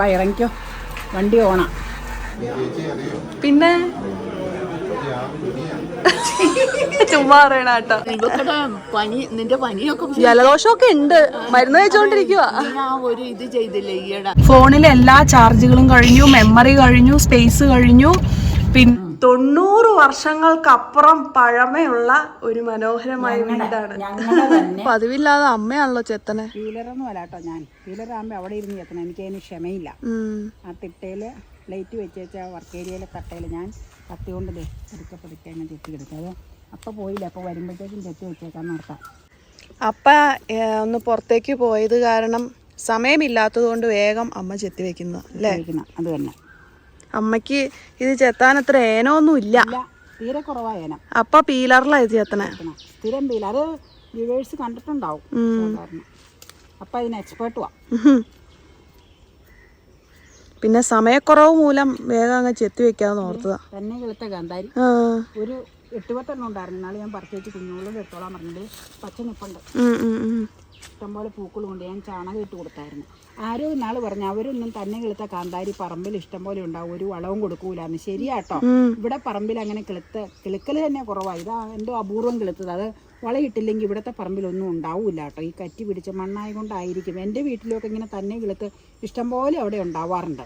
അപ്പം ഇറങ്ങിക്കോ. വണ്ടി ഓണാ. പിന്നെ? ചുമ്മാ പറയണ പനി നിന്റെ പനിയൊക്കെ ജലദോഷമൊക്കെ ഉണ്ട്. മരുന്ന് കഴിച്ചോണ്ടിരിക്കുക ഒരു ഇത് ചെയ്തില്ലേ ഈയിടെ? ഫോണിലെ എല്ലാ ചാർജുകളും കഴിഞ്ഞു മെമ്മറി കഴിഞ്ഞു സ്പേസ് കഴിഞ്ഞു. പിന്നെ തൊണ്ണൂറ് വർഷങ്ങൾക്കപ്പുറം പഴമയുള്ള ഒരു മനോഹരമായ വീടാണ്. പതിവില്ലാതെ അമ്മയാണല്ലോ ചെത്തനെ. ഫീലറൊന്നും അല്ല കേട്ടോ ഞാൻ. ഫീലറാകുമ്പോൾ അവിടെ ഇരുന്ന് ചെത്തണം. എനിക്ക് അതിന് ക്ഷമയില്ല. ആ തിട്ടയിൽ ലൈറ്റ് വെച്ചേച്ച വർക്ക് ഏരിയയിലെ തട്ടയിൽ ഞാൻ കത്തി കൊണ്ട് ദേ പതുക്കെ പതുക്കെ അങ്ങനെ ചെത്തി കിടക്കും. അത് അപ്പം പോയില്ല. അപ്പോൾ വരുമ്പോഴത്തേക്കും ചെത്തി വെച്ചേക്കാൻ നടത്താം അപ്പ ഒന്ന് പുറത്തേക്ക് പോയത് കാരണം സമയമില്ലാത്തത് കൊണ്ട് വേഗം അമ്മ ചെത്തി വെക്കുന്നത് അല്ലേ? അത് തന്നെ. അമ്മയ്ക്ക് ഇത് ചെത്താൻ അത്ര ഏനോന്നും ഇല്ല. ഇല്ല. തീരെ കുറവായേന അപ്പ പീലറിലാ ഇത് ചെത്തണ? സ്ഥിരം പീലർ. വ്യൂവേഴ്സ് കണ്ടിട്ടുണ്ടാവും അപ്പൊ അതിന് എക്സ്പേർട്ടുവാ വാ പിന്നെ സമയക്കുറവ് മൂലം വേഗം അങ്ങ് ചെത്തി വെക്കാന്ന് ഓർത്തതാ. തന്നെ കിളുത്ത ഗാന്ധാരി. ഒരു എട്ടുപത്തെണ്ണം ഉണ്ടായിരുന്നു. ഞാൻ വെച്ച് കുഞ്ഞുങ്ങളും എടുത്തോളാൻ പറഞ്ഞിട്ട് പച്ച നിപ്പുണ്ട്. ഇഷ്ടംപോലെ പൂക്കൾ കൊണ്ട് ഞാൻ ചാണകം ഇട്ട് കൊടുത്തായിരുന്നു. ആരോ നാൾ പറഞ്ഞു അവരൊന്നും തന്നെ കിളുത്ത കാന്താരി പറമ്പിൽ ഇഷ്ടംപോലെ ഉണ്ടാവും ഒരു വളവും കൊടുക്കൂലെന്ന്. ശരിയാട്ടോ. ഇവിടെ പറമ്പിൽ അങ്ങനെ കിളുത്ത കിളുക്കൽ തന്നെ കുറവാണ് ഇതാ എന്തോ അപൂർവം കിളുത്തത്. അത് വളയിട്ടില്ലെങ്കിൽ ഇവിടുത്തെ പറമ്പിലൊന്നും ഉണ്ടാവില്ല കേട്ടോ ഈ കറ്റി പിടിച്ച മണ്ണായ കൊണ്ടായിരിക്കും. എന്റെ വീട്ടിലൊക്കെ ഇങ്ങനെ തന്നെ കിളുത്ത് ഇഷ്ടംപോലെ അവിടെ ഉണ്ടാവാറുണ്ട്.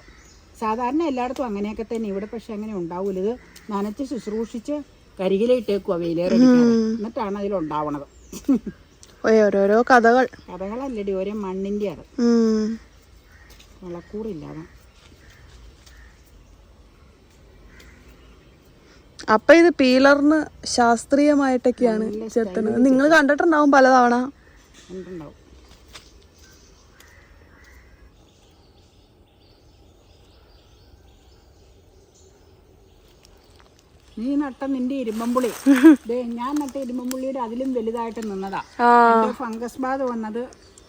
സാധാരണ എല്ലായിടത്തും അങ്ങനെയൊക്കെ തന്നെ. ഇവിടെ പക്ഷെ അങ്ങനെ ഉണ്ടാവില്ല ഇത് നനച്ച് ശുശ്രൂഷിച്ച് കരികിലിട്ടേക്കുവാ വെയിലേറെ എന്നിട്ടാണ് അതിലുണ്ടാവണത് ഓരോരോ കഥകൾ. കഥകളല്ലടി ഓരോ മണ്ണിന്റെ അത്. വളക്കൂറില്ലാതെ. അപ്പൊ ഇത് പീലറിന് ശാസ്ത്രീയമായിട്ടൊക്കെയാണ് ചെത്തുന്നത് നിങ്ങൾ കണ്ടിട്ടുണ്ടാവും പലതവണ. നീ നട്ട നിന്റെ ഇരുമ്പമ്പുളി. ഞാൻ നട്ട ഇരുമ്പമ്പുള്ളിയുടെ അതിലും വലുതായിട്ട് നിന്നതാ. ഫംഗസ് ബാധ വന്നത്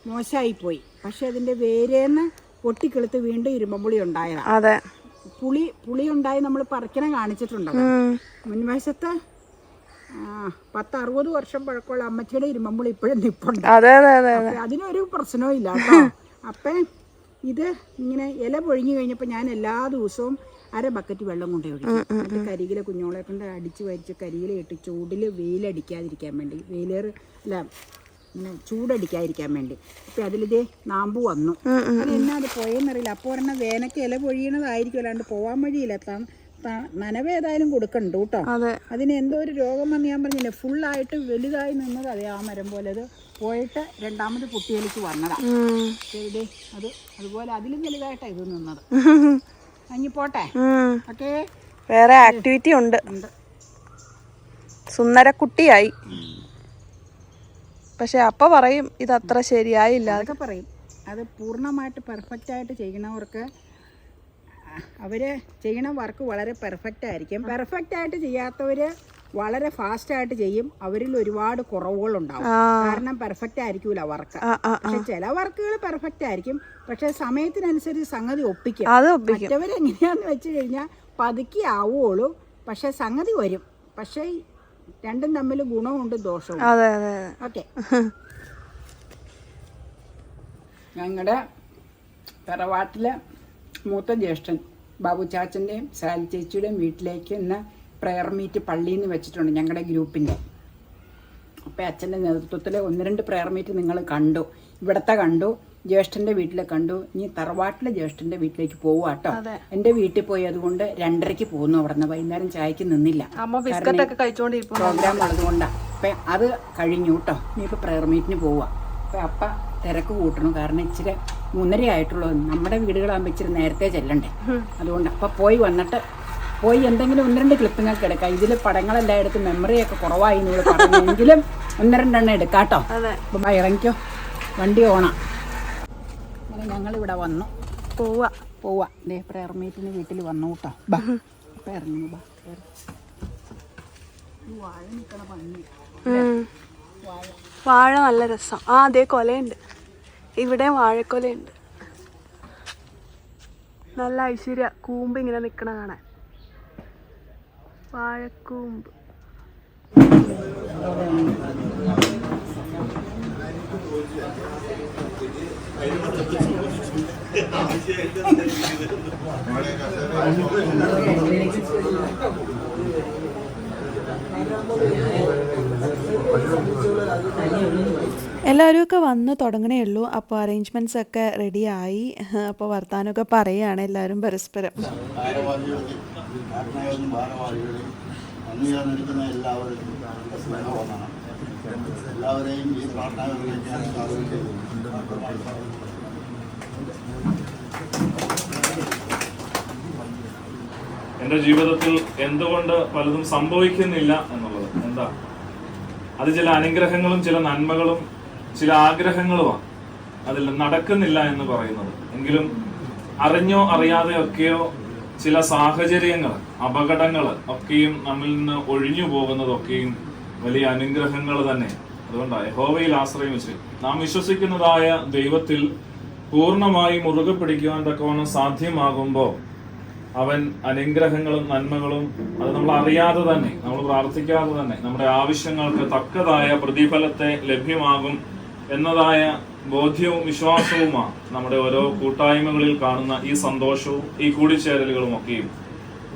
മോശമായി പോയി പക്ഷെ അതിന്റെ വേരേന്ന് പൊട്ടിക്കെളുത്ത് വീണ്ടും ഇരുമ്പമ്പുളി ഉണ്ടായതാ. അതെ. പുളി പുളി ഉണ്ടായി നമ്മൾ പറിക്കണ കാണിച്ചിട്ടുണ്ട് ഉം. മുൻവശത്ത് പത്ത് അറുപത് വർഷം പഴക്കമുള്ള അമ്മച്ചിയുടെ ഇരുമ്പമ്പുളി ഇപ്പോഴും നിപ്പുണ്ട്. അതിനൊരു പ്രശ്നവും ഇല്ല കേട്ടോ. അപ്പം ഇത് ഇങ്ങനെ ഇല പൊഴിഞ്ഞു കഴിഞ്ഞപ്പോൾ ഞാൻ എല്ലാ ദിവസവും അര ബക്കറ്റ് വെള്ളം കൊണ്ടേ ഒഴിക്കും. എന്നിട്ട് കരികിലെ കുഞ്ഞോളെ കൊണ്ട് അടിച്ച് വരിച്ച് കരികില ഇട്ട് ചൂടിൽ വെയിലടിക്കാതിരിക്കാൻ വേണ്ടി വെയിലേറ് അല്ല ഇങ്ങനെ ചൂടടിക്കാതിരിക്കാൻ വേണ്ടി. അപ്പം അതിലിതേ നാമ്പു വന്നു. അത് എന്നാ അത് പോയെന്നറിയില്ല. അപ്പോൾ ഒരെണ്ണം വേനയ്ക്ക് ഇല പൊഴിയണതായിരിക്കും അല്ലാണ്ട് പോവാൻ വഴിയില്ല. നനവ് ഏതായാലും കൊടുക്കണ്ടു കേട്ടോ അതെ. അതിന് എന്തോ ഒരു രോഗം വന്ന് ഞാൻ പറഞ്ഞില്ലേ ഫുള്ളായിട്ട് വലുതായി നിന്നത് അതേ ആ മരം പോലെ. അത് പോയിട്ട് രണ്ടാമത് പൊട്ടിയലിച്ച് വന്നതാ. അത് അതുപോലെ അതിലും വലുതായിട്ടാണ് ഇത് നിന്നത്. വേറെ ആക്ടിവിറ്റി ഉണ്ട്. ഉണ്ട്. സുന്ദരക്കുട്ടിയായി. പക്ഷെ അപ്പ പറയും ഇത് അത്ര ശരിയായില്ല. അതൊക്കെ പറയും. അത് പൂർണമായിട്ട് പെർഫെക്റ്റ് ആയിട്ട് ചെയ്യണവർക്ക് അവർ ചെയ്യണ വർക്ക് വളരെ പെർഫെക്റ്റ് ആയിരിക്കും. പെർഫെക്റ്റ് ആയിട്ട് ചെയ്യാത്തവർ വളരെ ഫാസ്റ്റ് ആയിട്ട് ചെയ്യും. അവരിൽ ഒരുപാട് കുറവുകൾ ഉണ്ടാവും കാരണം പെർഫെക്റ്റ് ആയിരിക്കൂല വർക്ക് പക്ഷെ ചില വർക്കുകൾ പെർഫെക്റ്റ് ആയിരിക്കും. പക്ഷെ സമയത്തിനനുസരിച്ച് സംഗതി ഒപ്പിക്കും. അത് ഒപ്പിക്കും. മറ്റവരെങ്ങനെയാന്ന് വെച്ച് കഴിഞ്ഞാൽ പതുക്കി ആവുള്ളൂ പക്ഷെ സംഗതി വരും. പക്ഷേ രണ്ടും തമ്മിൽ ഗുണമുണ്ട് ദോഷവും. അതെ അതെ അതെ. ഓക്കെ. ഞങ്ങളുടെ തറവാട്ടിലെ മൂത്ത ജ്യേഷ്ഠൻ ബാബു ചാച്ചന്റെയും സാലി ചേച്ചിയുടെയും വീട്ടിലേക്ക് ഇന്ന് പ്രെയർ മീറ്റ് പള്ളിയിൽ നിന്ന് വെച്ചിട്ടുണ്ട് ഞങ്ങളുടെ ഗ്രൂപ്പിന്റെ അപ്പോൾ അച്ഛന്റെ നേതൃത്വത്തിൽ ഒന്ന് രണ്ട് പ്രെയർ മീറ്റ് നിങ്ങൾ കണ്ടു. ഇവിടത്തെ കണ്ടു ജ്യേഷ്ഠന്റെ വീട്ടിലെ കണ്ടു. ഇനി തറവാട്ടിലെ ജ്യേഷ്ഠന്റെ വീട്ടിലേക്ക് പോവുക കേട്ടോ എന്റെ വീട്ടിൽ പോയി അതുകൊണ്ട് രണ്ടരയ്ക്ക് പോകുന്നു അവിടെ നിന്ന് വൈകുന്നേരം ചായക്ക് നിന്നില്ല. പ്രോഗ്രാം ഉള്ളതുകൊണ്ടാണ് അപ്പം അത് കഴിഞ്ഞു കേട്ടോ ഇനിയിപ്പോൾ പ്രയർ മീറ്റിന് പോവുക അപ്പം അപ്പ തിരക്ക് കൂട്ടണം. കാരണം ഇച്ചിരി മൂന്നര ആയിട്ടുള്ളൂ നമ്മുടെ വീടുകളാകുമ്പോൾ ഇച്ചിരി നേരത്തെ ചെല്ലണ്ടേ. അതുകൊണ്ട് അപ്പം പോയി വന്നിട്ട് പോയി എന്തെങ്കിലും ഒന്ന് രണ്ട് ക്ലിപ്പിങ്ങൾക്ക് എടുക്കാം. ഇതിൽ പടങ്ങളെല്ലാം എടുത്ത് മെമ്മറിയൊക്കെ കുറവായി നിങ്ങൾ പറഞ്ഞെങ്കിലും ഒന്ന് രണ്ടെണ്ണം എടുക്കാം കേട്ടോ അപ്പം ഇറങ്ങിക്കോ. വണ്ടി ഓണാ. അങ്ങനെ ഞങ്ങളിവിടെ വന്നു. പോവാ. പോവാ. ദേ പ്രെയർ മീറ്റിന് വീട്ടിൽ വന്നു കേട്ടോ. ബാ അപ്പം ഇറങ്ങി ബാ. വാഴ നിൽക്കണ ഭംഗി ഉം. വാഴ നല്ല രസം. ആ അതേ കൊലയുണ്ട്. ഇവിടെ വാഴക്കൊലയുണ്ട്. നല്ല ഐശ്വര്യ. കൂമ്പ് ഇങ്ങനെ നിക്കണ കാണാൻ. വാഴക്കൂമ്പ്. എല്ലാവരും ഒക്കെ വന്ന് തുടങ്ങണേ ഉള്ളൂ. അപ്പോൾ അറേഞ്ച്മെന്റ്സ് ഒക്കെ റെഡിയായി അപ്പോൾ വർത്താനമൊക്കെ പറയുകയാണ് എല്ലാവരും പരസ്പരം. കാരണയോഗ്യം ഭാരവാഹികളെയും നിൽക്കുന്ന എല്ലാവരും എല്ലാവരെയും ഈ പ്രാർത്ഥനകളിലേക്ക് ഞാൻ എന്റെ ജീവിതത്തിൽ എന്തുകൊണ്ട് പലതും സംഭവിക്കുന്നില്ല എന്നുള്ളത്? എന്താ? അത് ചില അനുഗ്രഹങ്ങളും ചില നന്മകളും ചില ആഗ്രഹങ്ങളുമാണ്. അതിൽ നടക്കുന്നില്ല എന്ന് പറയുന്നത്. എങ്കിലും അറിഞ്ഞോ അറിയാതെയോ ഒക്കെയോ ചില സാഹചര്യങ്ങൾ അപകടങ്ങൾ ഒക്കെയും നമ്മിൽ നിന്ന് ഒഴിഞ്ഞു പോകുന്നതൊക്കെയും വലിയ അനുഗ്രഹങ്ങൾ തന്നെ. അതുകൊണ്ടാണ് യഹോവയിൽ ആശ്രയം വെച്ച് നാം വിശ്വസിക്കുന്നതായ ദൈവത്തിൽ പൂർണമായി മുറുകെ പിടിക്കുവാൻ തക്കവണ്ണം സാധ്യമാകുമ്പോൾ അവൻ അനുഗ്രഹങ്ങളും നന്മകളും അത് നമ്മൾ അറിയാതെ തന്നെ നമ്മൾ പ്രാർത്ഥിക്കാതെ തന്നെ നമ്മുടെ ആവശ്യങ്ങൾക്ക് തക്കതായ പ്രതിഫലത്തെ ലഭ്യമാകും എന്നതായ ബോധ്യവും വിശ്വാസവുമാണ് നമ്മുടെ ഓരോ കൂട്ടായ്മകളിൽ കാണുന്ന ഈ സന്തോഷവും ഈ കൂടിച്ചേരലുകളും ഒക്കെയും.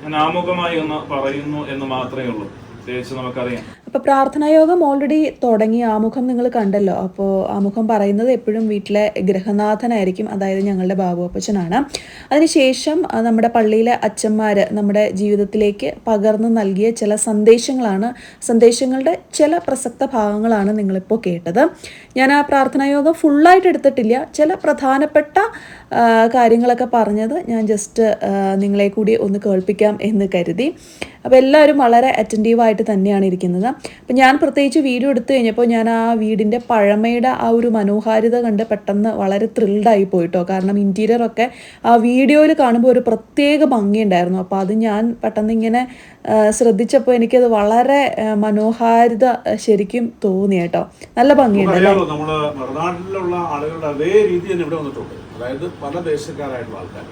ഞാൻ ആമുഖമായി ഒന്ന് പറയുന്നു എന്ന് മാത്രമേ ഉള്ളൂ. പ്രത്യേകിച്ച് നമുക്കറിയാം. അപ്പോൾ പ്രാർത്ഥനായോഗം ഓൾറെഡി തുടങ്ങി ആമുഖം നിങ്ങൾ കണ്ടല്ലോ. അപ്പോൾ ആമുഖം പറയുന്നത് എപ്പോഴും വീട്ടിലെ ഗ്രഹനാഥനായിരിക്കും അതായത് ഞങ്ങളുടെ ബാബു അപ്പച്ചനാണ് അതിനുശേഷം നമ്മുടെ പള്ളിയിലെ അച്ഛന്മാർ നമ്മുടെ ജീവിതത്തിലേക്ക് പകർന്നു നൽകിയ ചില സന്ദേശങ്ങളാണ് സന്ദേശങ്ങളുടെ ചില പ്രസക്ത ഭാഗങ്ങളാണ് നിങ്ങളിപ്പോൾ കേട്ടത്. ഞാൻ ആ പ്രാർത്ഥനായോഗം ഫുള്ളായിട്ട് എടുത്തിട്ടില്ല. ചില പ്രധാനപ്പെട്ട കാര്യങ്ങളൊക്കെ പറഞ്ഞത് ഞാൻ ജസ്റ്റ് നിങ്ങളെ കൂടി ഒന്ന് കേൾപ്പിക്കാം എന്ന് കരുതി. അപ്പോൾ എല്ലാവരും വളരെ അറ്റന്റീവായിട്ട് തന്നെയാണ് ഇരിക്കുന്നത്. അപ്പം ഞാൻ പ്രത്യേകിച്ച് വീഡിയോ എടുത്തു കഴിഞ്ഞപ്പോൾ ഞാൻ ആ വീടിന്റെ പഴമയുടെ ആ ഒരു മനോഹാരിത കണ്ട് പെട്ടെന്ന് വളരെ ത്രിൽഡായി പോയിട്ടോ. കാരണം ഇന്റീരിയറൊക്കെ ആ വീഡിയോയിൽ കാണുമ്പോൾ ഒരു പ്രത്യേക ഭംഗിയുണ്ടായിരുന്നു. അപ്പോൾ അത് ഞാൻ പെട്ടെന്ന് ഇങ്ങനെ ശ്രദ്ധിച്ചപ്പോൾ എനിക്കത് വളരെ മനോഹാരിത ശരിക്കും തോന്നി കേട്ടോ. നല്ല ഭംഗിയുണ്ടല്ലോ നമ്മൾ അതേ രീതി തന്നെ ഇവിടെ വന്നിട്ടുണ്ട്. അതായത് പല ആൾക്കാർ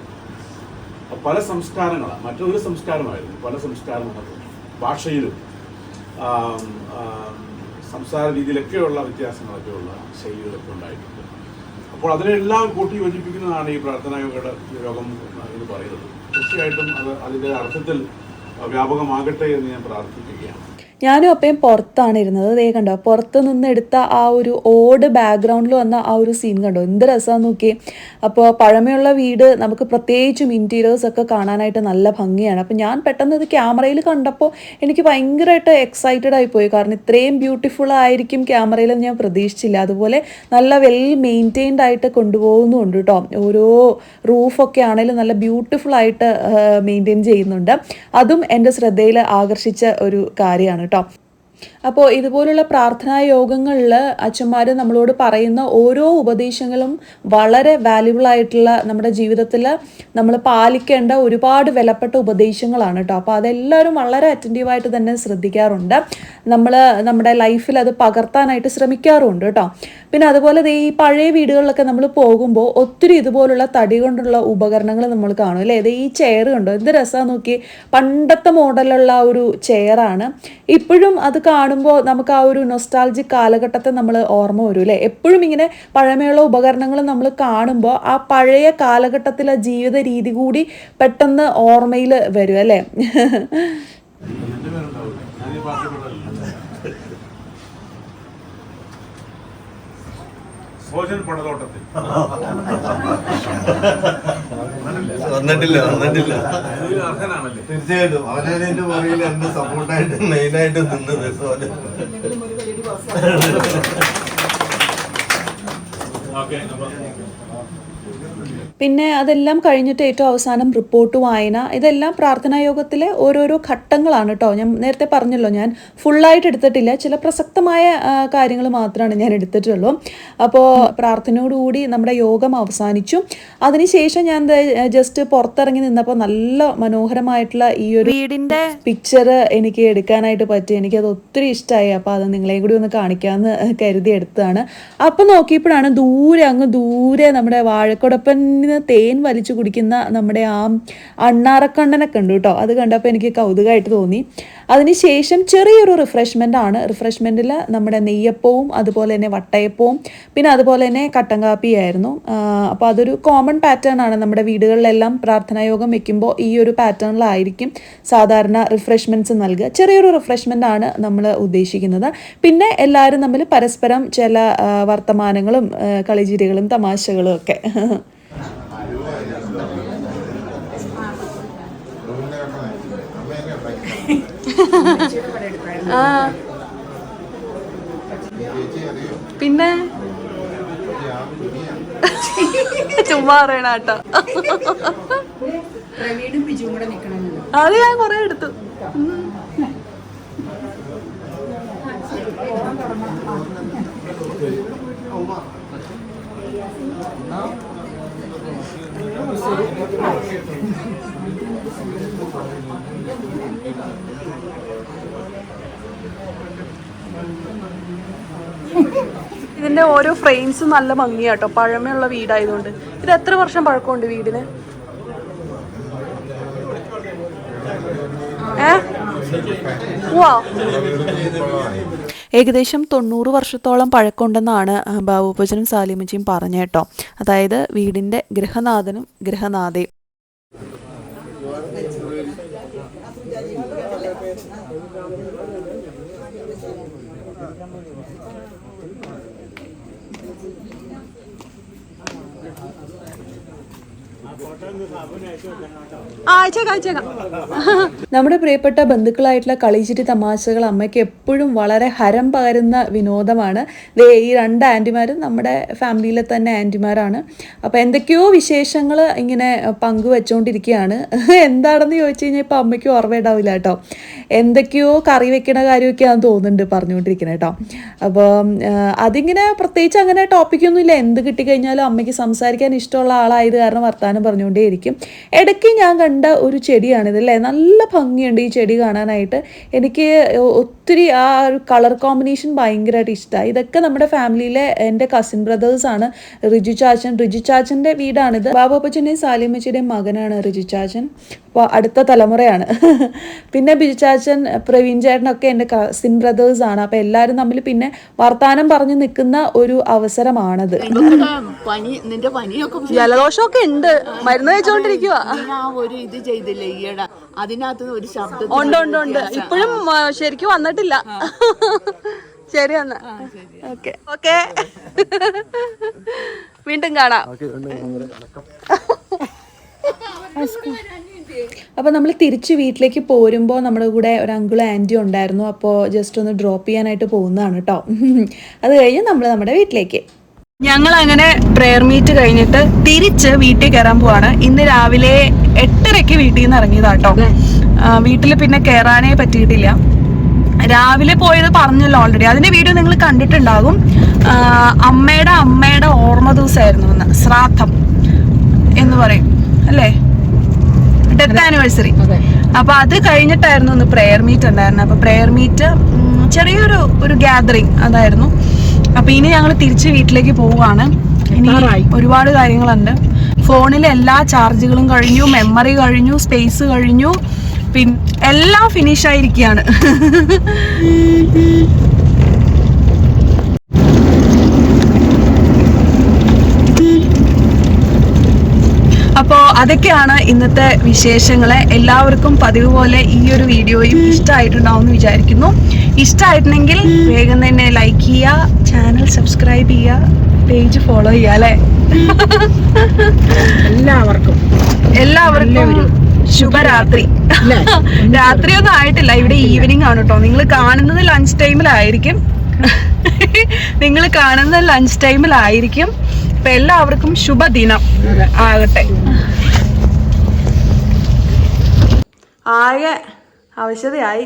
പല സംസ്കാരങ്ങളാണ് മറ്റൊരു സംസ്കാരമായിരുന്നു പല സംസ്കാരം വന്നിട്ടുണ്ട് ഭാഷയിലും. സംസാര രീതിയിലൊക്കെയുള്ള വ്യത്യാസങ്ങളൊക്കെയുള്ള ശൈലികളൊക്കെ ഉണ്ടായിട്ടുണ്ട്. അപ്പോൾ അതിനെല്ലാം കൂട്ടി യോജിപ്പിക്കുന്നതാണ് ഈ പ്രാർത്ഥനാ യോഗയുടെ യോഗം എന്ന് പറയുന്നത്. തീർച്ചയായിട്ടും അത് അതിന്റെ അർത്ഥത്തിൽ വ്യാപകമാകട്ടെ എന്ന് ഞാൻ പ്രാർത്ഥിക്കുകയാണ്. ഞാനും അപ്പയും പുറത്താണ് ഇരുന്നത്. അതേ കണ്ടോ പുറത്ത് നിന്ന് എടുത്ത ആ ഒരു ഓട് ബാക്ക്ഗ്രൗണ്ടിൽ വന്ന ആ ഒരു സീൻ കണ്ടോ? എന്ത് രസമാണെന്ന് നോക്കി അപ്പോൾ പഴമയുള്ള വീട് നമുക്ക് പ്രത്യേകിച്ചും ഇന്റീരിയേഴ്സ് ഒക്കെ കാണാനായിട്ട് നല്ല ഭംഗിയാണ്. അപ്പോൾ ഞാൻ പെട്ടെന്ന് ഇത് ക്യാമറയിൽ കണ്ടപ്പോൾ എനിക്ക് ഭയങ്കരമായിട്ട് എക്സൈറ്റഡ് ആയിപ്പോയി പോയി. കാരണം ഇത്രയും ബ്യൂട്ടിഫുൾ ആയിരിക്കും ക്യാമറയിൽ ഞാൻ പ്രതീക്ഷിച്ചില്ല. അതുപോലെ നല്ല വെൽ മെയിന്റെയിൻഡ് ആയിട്ട് കൊണ്ടുപോകുന്നുണ്ട് കേട്ടോ ഓരോ റൂഫൊക്കെ ആണെങ്കിലും നല്ല ബ്യൂട്ടിഫുൾ ആയിട്ട് മെയിന്റെയിൻ ചെയ്യുന്നുണ്ട്. അതും എന്റെ ശ്രദ്ധയിൽ ആകർഷിച്ച ഒരു കാര്യമാണ് കേട്ടോ. അപ്പോൾ ഇതുപോലുള്ള പ്രാർത്ഥനാ യോഗങ്ങളിൽ അച്ഛന്മാർ നമ്മളോട് പറയുന്ന ഓരോ ഉപദേശങ്ങളും വളരെ വാല്യുബിൾ ആയിട്ടുള്ള നമ്മുടെ ജീവിതത്തിൽ നമ്മൾ പാലിക്കേണ്ട ഒരുപാട് വിലപ്പെട്ട ഉപദേശങ്ങളാണ് കേട്ടോ. അപ്പോൾ അതെല്ലാവരും വളരെ അറ്റന്റീവായിട്ട് തന്നെ ശ്രദ്ധിക്കാറുണ്ട്. നമ്മൾ നമ്മുടെ ലൈഫിൽ അത് പകർത്താനായിട്ട് ശ്രമിക്കാറുണ്ട് കേട്ടോ. പിന്നെ അതുപോലെ ഈ പഴയ വീടുകളിലൊക്കെ നമ്മൾ പോകുമ്പോൾ ഒത്തിരി ഇതുപോലുള്ള തടി കൊണ്ടുള്ള ഉപകരണങ്ങൾ നമ്മൾ കാണും. അല്ലേ? ദേ ഈ ചെയർ കണ്ടോ? എന്ത് രസമാണ് നോക്കി പണ്ടത്തെ മോഡലുള്ള ഒരു ചെയറാണ് ഇപ്പോഴും അത് കാണുമ്പോൾ നമുക്ക് ആ ഒരു നൊസ്റ്റാൾജിക് കാലഘട്ടത്തെ നമ്മൾ ഓർമ്മ വരും അല്ലേ? എപ്പോഴും ഇങ്ങനെ പഴമയുള്ള ഉപകരണങ്ങൾ നമ്മൾ കാണുമ്പോൾ ആ പഴയ കാലഘട്ടത്തിലെ ജീവിത രീതി കൂടി പെട്ടെന്ന് ഓർമ്മയിൽ വരും അല്ലേ എന്റെ പേരുണ്ടാവില്ല ഞാൻ ഈ പാർട്ടിപ്പെടല്ല ഭോജൻ വന്നിട്ടില്ല വന്നിട്ടില്ല. അർഹനാണല്ലേ? തീർച്ചയായിട്ടും. അവനെ പുറകിൽ എന്റെ സപ്പോർട്ടായിട്ട് മെയിനായിട്ട് നിന്നത്. സോജൻ പിന്നെ അതെല്ലാം കഴിഞ്ഞിട്ട് ഏറ്റവും അവസാനം റിപ്പോർട്ട് വായന. ഇതെല്ലാം പ്രാർത്ഥനാ യോഗത്തിലെ ഓരോരോ ഘട്ടങ്ങളാണ് കേട്ടോ ഞാൻ നേരത്തെ പറഞ്ഞല്ലോ ഞാൻ ഫുള്ളായിട്ട് എടുത്തിട്ടില്ല. ചില പ്രസക്തമായ കാര്യങ്ങൾ മാത്രമാണ് ഞാൻ എടുത്തിട്ടുള്ളൂ. അപ്പോൾ പ്രാർത്ഥനയോടുകൂടി നമ്മുടെ യോഗം അവസാനിച്ചു. അതിനുശേഷം ഞാൻ ജസ്റ്റ് പുറത്തിറങ്ങി നിന്നപ്പോൾ നല്ല മനോഹരമായിട്ടുള്ള ഈ ഒരു വീടിന്റെ പിക്ചർ എനിക്ക് എടുക്കാനായിട്ട് പറ്റി. എനിക്കത് ഒത്തിരി ഇഷ്ടമായി അപ്പോൾ അത് നിങ്ങളെയും കൂടി ഒന്ന് കാണിക്കാമെന്ന് കരുതി എടുത്തതാണ്. അപ്പോൾ നോക്കിയപ്പോഴാണ് ദൂരെ അങ്ങ് ദൂരെ നമ്മുടെ വാഴക്കൊടപ്പൻ നിന്ന് തേൻ വലിച്ചു കുടിക്കുന്ന നമ്മുടെ ആ അണ്ണാറക്കണ്ണനൊക്കെ ഉണ്ട് കേട്ടോ. അത് കണ്ടപ്പോൾ എനിക്ക് കൗതുകമായിട്ട് തോന്നി. അതിനുശേഷം ചെറിയൊരു റിഫ്രഷ്മെന്റ് ആണ്. റിഫ്രഷ്മെന്റിൽ നമ്മുടെ നെയ്യപ്പവും അതുപോലെ തന്നെ വട്ടയപ്പവും പിന്നെ അതുപോലെ തന്നെ കട്ടൻ കാപ്പിയായിരുന്നു അപ്പോൾ അതൊരു കോമൺ പാറ്റേൺ ആണ് നമ്മുടെ വീടുകളിലെല്ലാം പ്രാർത്ഥനായോഗം വെക്കുമ്പോൾ ഈ ഒരു പാറ്റേണിലായിരിക്കും സാധാരണ റിഫ്രഷ്മെന്റ്സ് നൽകുക. ചെറിയൊരു റിഫ്രഷ്മെന്റ് ആണ് നമ്മൾ ഉദ്ദേശിക്കുന്നത്. പിന്നെ എല്ലാവരും തമ്മിൽ പരസ്പരം ചില വർത്തമാനങ്ങളും കളിചിരികളും തമാശകളും ഒക്കെ. ആ. പിന്നെ? ചുമ്മാ പറയണ കേട്ടോ. അത് ഞാൻ കൊറേ എടുത്തു. ഇതിന്റെ ഓരോ ഫ്രെയിംസും നല്ല ഭംഗിയാട്ടോ പഴമയുള്ള വീടായതുകൊണ്ട്. ഇത് എത്ര വർഷം പഴക്കമുണ്ട് വീടിന്? ഏ? വാ ഏകദേശം തൊണ്ണൂറ് വർഷത്തോളം പഴക്കമുണ്ടെന്നാണ് ബാബുപ്പച്ചനും സാലിമച്ചിയും പറഞ്ഞു കേട്ടോ. അതായത് വീടിന്റെ ഗൃഹനാഥനും ഗൃഹനാഥയും. നമ്മുടെ പ്രിയപ്പെട്ട ബന്ധുക്കളായിട്ടുള്ള കളിച്ചിട്ട് തമാശകൾ അമ്മയ്ക്ക് എപ്പോഴും വളരെ ഹരം പകരുന്ന വിനോദമാണ്. ഈ രണ്ട് ആന്റിമാരും നമ്മുടെ ഫാമിലിയിലെ തന്നെ ആന്റിമാരാണ്. അപ്പോൾ എന്തൊക്കെയോ വിശേഷങ്ങൾ ഇങ്ങനെ പങ്കുവെച്ചുകൊണ്ടിരിക്കുകയാണ് എന്താണെന്ന് ചോദിച്ചു കഴിഞ്ഞാൽ ഇപ്പോൾ അമ്മയ്ക്ക് ഓർമ്മയുണ്ടാവില്ല കേട്ടോ. എന്തൊക്കെയോ കറി വെക്കണ കാര്യമൊക്കെയാണെന്ന് തോന്നുന്നുണ്ട് പറഞ്ഞുകൊണ്ടിരിക്കുന്നത് കേട്ടോ. അപ്പോൾ അതിങ്ങനെ പ്രത്യേകിച്ച് അങ്ങനെ ടോപ്പിക്കൊന്നും ഇല്ല. എന്ത് കിട്ടിക്കഴിഞ്ഞാലും അമ്മയ്ക്ക് സംസാരിക്കാൻ ഇഷ്ടമുള്ള ആളായത് കാരണം വർത്തമാനം പറഞ്ഞുകൊണ്ടേയിരിക്കും. ഇടയ്ക്ക് ഞാൻ ഒരു ചെടിയാണിത് അല്ലേ? നല്ല ഭംഗിയുണ്ട് ഈ ചെടി കാണാനായിട്ട്. എനിക്ക് ഒത്തിരി ആ ഒരു കളർ കോമ്പിനേഷൻ ഭയങ്കരമായിട്ട് ഇഷ്ടമായി ഇതൊക്കെ നമ്മുടെ ഫാമിലിയിലെ എന്റെ കസിൻ ബ്രദേഴ്സാണ് റിജു ചാച്ചൻ. റിജു ചാച്ചന്റെ വീടാണിത്. ബാബപ്പച്ചന്റെയും സാലിമച്ചിയുടെയും മകനാണ് റിജു ചാച്ചൻ. അപ്പോൾ അടുത്ത തലമുറയാണ്. പിന്നെ ബിജു ചാച്ചൻ പ്രവീൺ ചേട്ടനൊക്കെ എന്റെ കസിൻ ബ്രദേഴ്സാണ് അപ്പോൾ എല്ലാവരും തമ്മിൽ പിന്നെ വർത്താനം പറഞ്ഞു നിൽക്കുന്ന ഒരു അവസരമാണത്. ജലദോഷമൊക്കെ ഉണ്ട്. മരുന്ന് കഴിച്ചുകൊണ്ടിരിക്കുക ആ ഒരു ഇത് ചെയ്തില്ലേ ഈയിടെ? അതിനകത്ത് ഒരു ശബ്ദം ഉണ്ട് ഉണ്ട് ഉണ്ട്. ഇപ്പോഴും ശരിക്കും വന്നിട്ടില്ല. ശരി എന്നാ. ഓക്കെ. ഓക്കെ വീണ്ടും കാണാം. അപ്പോൾ നമ്മൾ തിരിച്ച് വീട്ടിലേക്ക് പോരുമ്പോൾ നമ്മുടെ കൂടെ ഒരു അങ്കിളും ആന്റിയും ഉണ്ടായിരുന്നു. അപ്പോൾ ജസ്റ്റ് ഒന്ന് ഡ്രോപ്പ് ചെയ്യാനായിട്ട് പോകുന്നതാണ് കേട്ടോ അത് കഴിഞ്ഞ് നമ്മൾ നമ്മുടെ വീട്ടിലേക്ക്. ഞങ്ങൾ അങ്ങനെ പ്രെയർ മീറ്റ് കഴിഞ്ഞിട്ട് തിരിച്ച് വീട്ടിൽ കയറാൻ പോവാണ്. ഇന്ന് രാവിലെ എട്ടരയ്ക്ക് വീട്ടിൽ നിന്ന് ഇറങ്ങിയതാട്ടോ വീട്ടിൽ പിന്നെ കയറാനേ പറ്റിയിട്ടില്ല. രാവിലെ പോയത് പറഞ്ഞല്ലോ ഓൾറെഡി അതിന്റെ വീഡിയോ നിങ്ങൾ കണ്ടിട്ടുണ്ടാകും. അമ്മയുടെ അമ്മയുടെ ഓർമ്മ ദിവസമായിരുന്നു ഇന്ന്. ശ്രാദ്ധം എന്ന് പറയും. അല്ലേ? ഡെത്ത് ആനിവേഴ്സറി അപ്പൊ അത് കഴിഞ്ഞിട്ടായിരുന്നു ഒന്ന് പ്രെയർ മീറ്റ് ഉണ്ടായിരുന്നു അപ്പൊ പ്രെയർ മീറ്റ് ചെറിയൊരു ഒരു ഗ്യാതറിങ് അതായിരുന്നു. അപ്പൊ ഇനി ഞങ്ങൾ തിരിച്ച് വീട്ടിലേക്ക് പോവുകയാണ്. ഇനി ഒരുപാട് കാര്യങ്ങളുണ്ട്. ഫോണിലെ എല്ലാ ചാർജുകളും കഴിഞ്ഞു മെമ്മറി കഴിഞ്ഞു സ്പേസ് കഴിഞ്ഞു. പിന്നെ എല്ലാം ഫിനിഷ് ആയിരിക്കുകയാണ്. അപ്പോൾ അതൊക്കെയാണ് ഇന്നത്തെ വിശേഷങ്ങളെ. എല്ലാവർക്കും പതിവ് പോലെ ഈ ഒരു വീഡിയോയും ഇഷ്ടമായിട്ടുണ്ടാവും എന്ന് വിചാരിക്കുന്നു. ഇഷ്ടമായിട്ടുണ്ടെങ്കിൽ വേഗം തന്നെ ലൈക്ക് ചെയ്യുക ചാനൽ സബ്സ്ക്രൈബ് ചെയ്യുക പേജ് ഫോളോ ചെയ്യുക അല്ലേ? എല്ലാവർക്കും. എല്ലാവർക്കും ശുഭരാത്രി. രാത്രിയൊന്നും ആയിട്ടില്ല. ഇവിടെ ഈവനിങ് ആണ് കേട്ടോ നിങ്ങൾ കാണുന്നത് ലഞ്ച് ടൈമിലായിരിക്കും നിങ്ങൾ കാണുന്നത് ലഞ്ച് ടൈമിലായിരിക്കും അപ്പൊ എല്ലാവർക്കും ശുഭദിനം. ആകട്ടെ. ആകെ ആവശ്യതയായി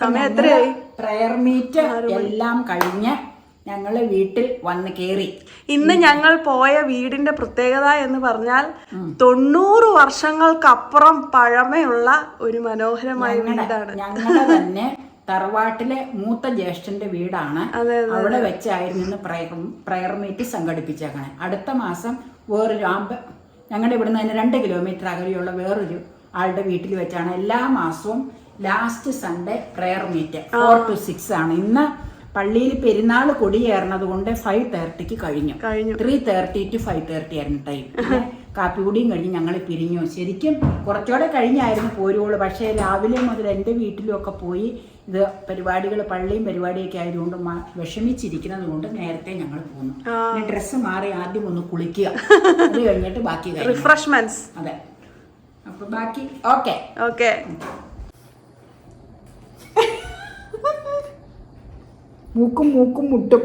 സമയം എത്രയായി? പ്രയർ മീറ്റ് എല്ലാം കഴിഞ്ഞ് ഞങ്ങൾ വീട്ടിൽ വന്ന് കയറി ഇന്ന് ഞങ്ങൾ പോയ വീടിന്റെ പ്രത്യേകത എന്ന് പറഞ്ഞാൽ തൊണ്ണൂറ് വർഷങ്ങൾക്കപ്പുറം പഴമയുള്ള ഒരു മനോഹരമായ വീടാണ്. ഞങ്ങളുടെ തന്നെ തറവാട്ടിലെ മൂത്ത ജ്യേഷ്ഠന്റെ വീടാണ്. അവിടെ വെച്ചായിരുന്നു ഇന്ന് പ്രയർ പ്രയർ മീറ്റ് സംഘടിപ്പിച്ചേക്കണേ. അടുത്ത മാസം വേറൊരു അമ്പ ഞങ്ങളുടെ ഇവിടുന്ന് തന്നെ രണ്ട് കിലോമീറ്റർ അകലെയുള്ള വേറൊരു ആളുടെ വീട്ടിൽ വെച്ചാണ് എല്ലാ മാസവും last Sunday prayer meet four to six ആണ്. ഇന്ന് പള്ളിയിൽ പെരുന്നാൾ കൊടിയേറുന്നത് കൊണ്ട് ഫൈവ് തേർട്ടിക്ക് കഴിഞ്ഞു. കഴിഞ്ഞു. Three thirty to five thirty ആയിരുന്നു ടൈം കാപ്പി കുടിയും കഴിഞ്ഞ് ഞങ്ങൾ പിരിഞ്ഞു. ശരിക്കും കുറച്ചുകൂടെ കഴിഞ്ഞായിരുന്നു പോരുള്ളൂ പക്ഷേ രാവിലെ മുതൽ എന്റെ വീട്ടിലുമൊക്കെ പോയി ഇത് പരിപാടികൾ പള്ളിയും പരിപാടിയൊക്കെ ആയതുകൊണ്ട് വിഷമിച്ചിരിക്കുന്നത് കൊണ്ട് നേരത്തെ ഞങ്ങൾ പോന്നു. ഡ്രസ്സ് മാറി ആദ്യം ഒന്ന് കുളിക്കുക. അത് കഴിഞ്ഞിട്ട് ബാക്കി റിഫ്രഷ്മെന്റ്സ് അതെ. അപ്പൊ ബാക്കി ഓക്കെ. ഓക്കെ. മൂക്കും മൂക്കും മുട്ടും.